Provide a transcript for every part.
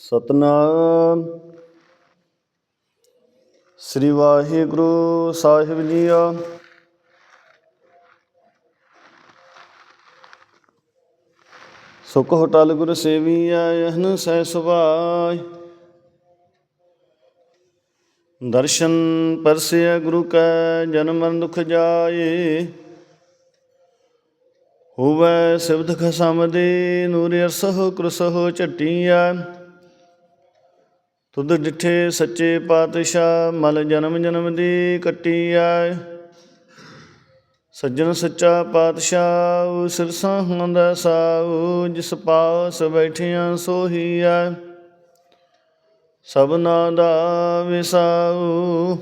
ਸਤਨਾਮ। ਸ੍ਰੀ ਵਾਹਿਗੁਰੂ ਸਾਹਿਬ ਜੀਓ ਸੁਖ ਹੋਟਲ ਗੁਰ ਸੇਵੀਆ ਯਹਨ ਸਹਿ ਸੁਭਾਇ ਦਰਸ਼ਨ ਪਰਸਿਆ ਗੁਰੂ ਕੈ, ਜਨਮ ਮਰਨ ਦੁਖ ਜਾਏ। ਹੋਵੈ ਸਿਵਧ ਖਸਮਦੇ ਨੂਰ ਅਰਸਹੁ, ਕ੍ਰਸਹੁ ਝਟੀਆ। ਤੁਧ ਡਿਠੇ ਸੱਚੇ ਪਾਤਸ਼ਾਹ, ਮਲ ਜਨਮ ਜਨਮ ਦੀ ਕੱਟੀ ਆਏ। ਸੱਜਣ ਸੱਚਾ ਪਾਤਸ਼ਾਹ, ਸਿਰਸਾ ਹੁੰਦਾ ਸਾਉ ਜਿਸ ਪਾਸ ਬੈਠਿਆਂ ਸੋਹੀਆ ਸਭਨਾ ਦਾ ਵਿਸਾਉ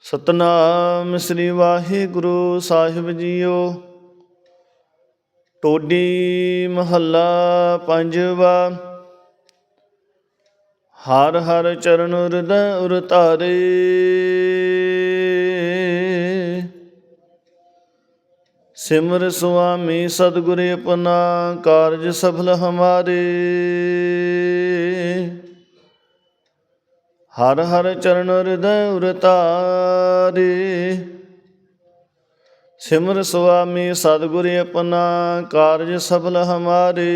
ਸਤਨਾਮ ਸ੍ਰੀ ਵਾਹਿਗੁਰੂ ਸਾਹਿਬ ਜੀਓ। ਟੋਡੀ ਮਹੱਲਾ ਪੰਜਵਾ। ਹਰ ਹਰ ਚਰਨ ਹਿਰਦੈ ਉਰ ਧਾਰੇ ਸਿਮਰ ਸੁਆਮੀ ਸਤਿਗੁਰ ਆਪਣਾ ਕਾਰਜ ਸਫਲ ਹਮਾਰੇ। ਹਰ ਹਰ ਚਰਨ ਹਿਰਦੈ ਉਰ ਧਾਰੇ ਸਿਮਰ ਸੁਆਮੀ ਸਤਿਗੁਰ ਆਪਣਾ ਕਾਰਜ ਸਫਲ ਹਮਾਰੇ।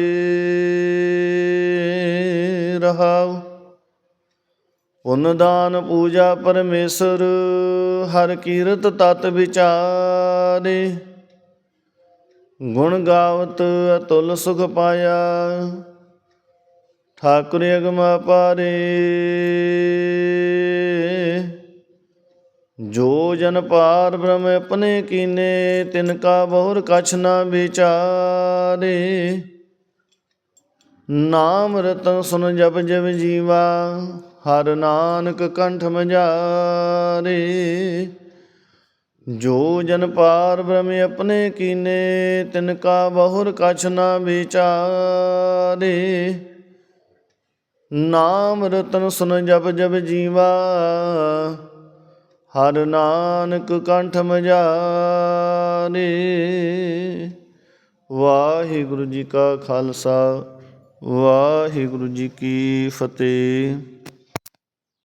ਰਹਾਉ। ਪੁੰਨ ਦਾਨ ਪੂਜਾ ਪਰਮੇਸ਼ਰ, ਹਰ ਕੀਰਤ ਤਤ ਵਿਚਾਰੇ। ਗੁਣ ਗਾਵਤ ਅਤੁਲ ਸੁਖ ਪਾਇਆ, ਠਾਕੁਰ ਅਗਮ ਪਾਰੇ। ਜੋ ਜਨ ਪਾਰ ਬ੍ਰਹਮ ਆਪਣੇ ਕੀਨੇ, ਤਿਨ ਕਾ ਬਹੁਰ ਕਛ ਨਾ ਵਿਚਾਰੇ। ਨਾਮ ਰਤਨ ਸੁਨ ਜਪ ਜਪ ਜੀਵਾ ਹਰ ਨਾਨਕ ਕੰਠ ਮਝਾਰੇ ਜੋ ਜਨ ਪਾਰ ਬ੍ਰਹਮ ਆਪਣੇ ਕੀਨੇ, ਤਿਨ ਕਾ ਬਹੁਰ ਕਛ ਨਾ ਵਿਚਾਰੇ। ਨਾਮ ਰਤਨ ਸੁਨ ਜਪ ਜਪ ਜੀਵਾ, ਹਰ ਨਾਨਕ ਕੰਠ ਮਝਾਰੇ ਵਾਹਿਗੁਰੂ ਜੀ ਕਾ ਖਾਲਸਾ, ਵਾਹਿਗੁਰੂ ਜੀ ਕੀ ਫਤਿਹ।